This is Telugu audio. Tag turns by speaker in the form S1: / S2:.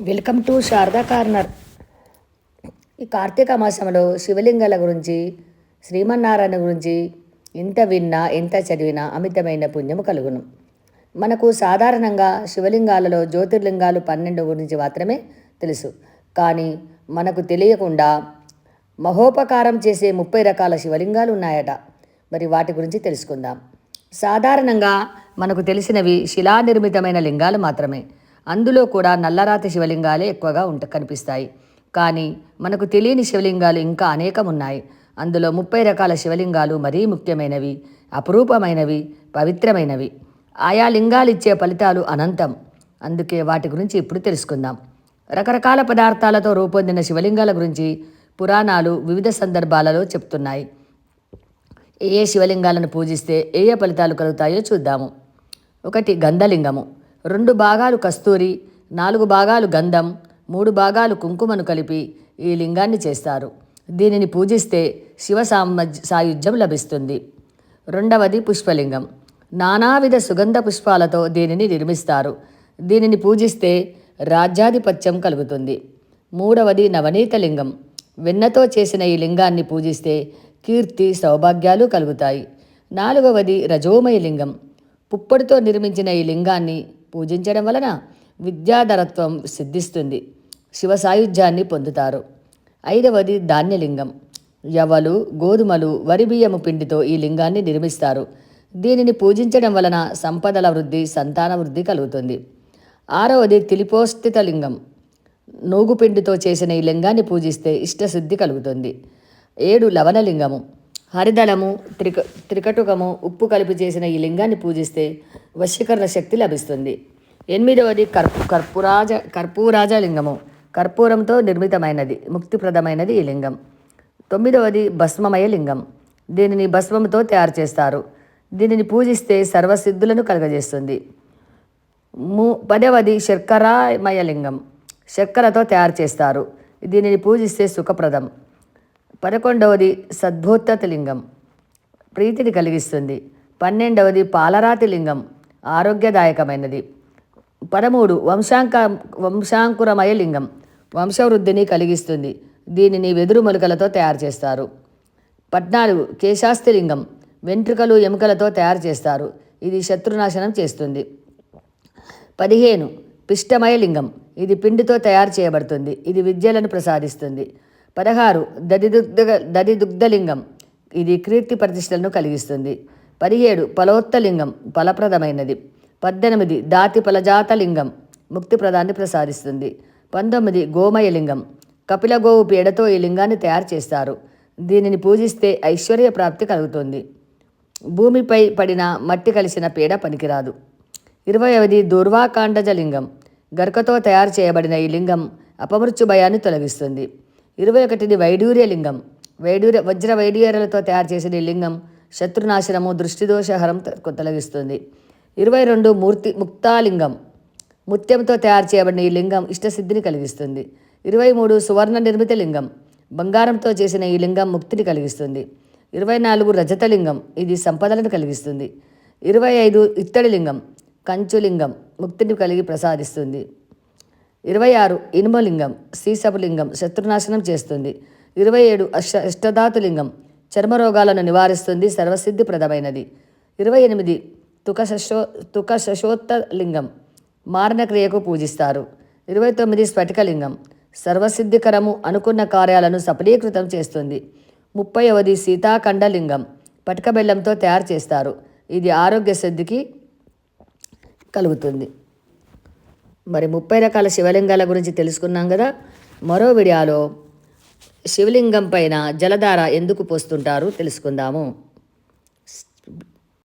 S1: Welcome to Sharada corner. ఈ కార్తీక మాసంలో శివలింగాల గురించి శ్రీమన్నారాయణ గురించి ఎంత విన్నా ఎంత చదివినా అమితమైన పుణ్యము కలుగును. మనకు సాధారణంగా శివలింగాలలో జ్యోతిర్లింగాలు పన్నెండు గురించి మాత్రమే తెలుసు. కానీ మనకు తెలియకుండా మహోపకారం చేసే ముప్పై రకాల శివలింగాలు ఉన్నాయట. మరి వాటి గురించి తెలుసుకుందాం. సాధారణంగా మనకు తెలిసినవి శిలానిర్మితమైన లింగాలు మాత్రమే. అందులో కూడా నల్లరాతి శివలింగాలే ఎక్కువగా ఉంట కనిపిస్తాయి. కానీ మనకు తెలియని శివలింగాలు ఇంకా అనేకం ఉన్నాయి అందులో ముప్పై రకాల శివలింగాలు మరీ ముఖ్యమైనవి అపురూపమైనవి పవిత్రమైనవి. ఆయా లింగాలు ఇచ్చే ఫలితాలు అనంతం. అందుకే వాటి గురించి ఇప్పుడు తెలుసుకుందాం. రకరకాల పదార్థాలతో రూపొందిన శివలింగాల గురించి పురాణాలు వివిధ సందర్భాలలో చెప్తున్నాయి. ఏ ఏ శివలింగాలను పూజిస్తే ఏ ఏ ఫలితాలు కలుగుతాయో చూద్దాము. ఒకటి గంధలింగము. రెండు భాగాలు కస్తూరి నాలుగు భాగాలు గంధం మూడు భాగాలు కుంకుమను కలిపి ఈ లింగాన్ని చేస్తారు. దీనిని పూజిస్తే శివ సామజ్ సాయుధ్యం లభిస్తుంది. రెండవది పుష్పలింగం. నానావిధ సుగంధ పుష్పాలతో దీనిని నిర్మిస్తారు. దీనిని పూజిస్తే రాజ్యాధిపత్యం కలుగుతుంది. మూడవది నవనీత లింగం. వెన్నతో చేసిన ఈ లింగాన్ని పూజిస్తే కీర్తి సౌభాగ్యాలు కలుగుతాయి. నాలుగవది రజోమయ లింగం. పుప్పడితో నిర్మించిన ఈ లింగాన్ని పూజించడం వలన విద్యాధరత్వం సిద్ధిస్తుంది. శివ సాయుధ్యాన్ని పొందుతారు. ఐదవది ధాన్యలింగం. యవలు గోధుమలు వరి బియ్యము పిండితో ఈ లింగాన్ని నిర్మిస్తారు. దీనిని పూజించడం వలన సంపదల వృద్ధి సంతాన వృద్ధి కలుగుతుంది. ఆరవది తిలిపోస్థిత లింగం నూగుపిండితో చేసిన ఈ లింగాన్ని పూజిస్తే ఇష్టసిద్ధి కలుగుతుంది. ఏడు లవణలింగము. హరిదళము త్రిక త్రికటుకము ఉప్పు కలిపి చేసిన ఈ లింగాన్ని పూజిస్తే వశీకరణ శక్తి లభిస్తుంది. ఎనిమిదవది కర్పూ కర్పూరాజ కర్పూరాజ లింగము కర్పూరంతో నిర్మితమైనది ముక్తిప్రదమైనది ఈ లింగం. తొమ్మిదవది భస్మమయ లింగం దీనిని భస్మంతో తయారు చేస్తారు. దీనిని పూజిస్తే సర్వసిద్ధులను కలుగజేస్తుంది. ము పదవది శర్కరామయ లింగం శర్కరతో తయారు చేస్తారు. దీనిని పూజిస్తే సుఖప్రదం. పదకొండవది సద్భూతత లింగం ప్రీతిని కలిగిస్తుంది. పన్నెండవది పాలరాతి లింగం ఆరోగ్యదాయకమైనది. పదమూడు వంశాంక వంశాంకురమయ లింగం వంశవృద్ధిని కలిగిస్తుంది. దీనిని వెదురు మొలకలతో తయారు చేస్తారు. పద్నాలుగు కేశాస్తి లింగం వెంట్రుకలు ఎముకలతో తయారు చేస్తారు. ఇది శత్రునాశనం చేస్తుంది. పదిహేను పిష్టమయ లింగం ఇది పిండితో తయారు చేయబడుతుంది. ఇది విద్యలను ప్రసాదిస్తుంది. పదహారు దదిదుగ్ధ దదిదుగ్ధలింగం ఇది కీర్తి ప్రతిష్టలను కలిగిస్తుంది. పదిహేడు ఫలోత్తలింగం ఫలప్రదమైనది. పద్దెనిమిది దాతి ఫలజాత లింగం ముక్తిప్రదాన్ని ప్రసాదిస్తుంది. పంతొమ్మిది గోమయలింగం కపిల గోవు పీడతో ఈ లింగాన్ని తయారు చేస్తారు. దీనిని పూజిస్తే ఐశ్వర్య ప్రాప్తి కలుగుతుంది. భూమిపై పడిన మట్టి కలిసిన పీడ పనికిరాదు. ఇరవైవది దుర్వాకాండజ లింగం గర్కతో తయారు చేయబడిన ఈ లింగం అపమృత్యు భయాన్ని తొలగిస్తుంది. ఇరవై ఒకటిది వైడూర్య లింగం వైడూర్య వజ్ర వైడూర్యాలతో తయారు చేసిన ఈ లింగం శత్రునాశనము దృష్టిదోషహరం తొలగిస్తుంది. ఇరవై రెండు మూర్తి ముక్తాలింగం. ముత్యంతో తయారు చేయబడిన ఈ లింగం ఇష్టసిద్ధిని కలిగిస్తుంది. ఇరవై మూడు సువర్ణ నిర్మిత లింగం. బంగారంతో చేసిన ఈ లింగం ముక్తిని కలిగిస్తుంది. ఇరవై నాలుగు రజతలింగం. ఇది సంపదలను కలిగిస్తుంది. ఇరవై ఐదు ఇత్తడి లింగం కంచులింగం ముక్తిని కలిగి ప్రసాదిస్తుంది. ఇరవై ఆరు ఇనుమలింగం. సీసపులింగం శత్రునాశనం చేస్తుంది. ఇరవై ఏడు అష్ట అష్టధాతులింగం. చర్మరోగాలను నివారిస్తుంది సర్వసిద్ధిప్రదమైనది. ఇరవై ఎనిమిది తుకశో తుకశోత్త లింగం మారణ క్రియకు పూజిస్తారు. ఇరవై తొమ్మిది స్ఫటికలింగం సర్వసిద్ధికరము అనుకున్న కార్యాలను సఫలీకృతం చేస్తుంది. ముప్పైవది సీతాఖండలింగం పటిక బెల్లంతో తయారు చేస్తారు. ఇది ఆరోగ్య సిద్ధికి కలుగుతుంది. మరి ముప్పై రకాల శివలింగాల గురించి తెలుసుకున్నాం కదా? మరో వీడియోలో శివలింగం పైన జలధార ఎందుకు పోస్తుంటారు తెలుసుకుందాము.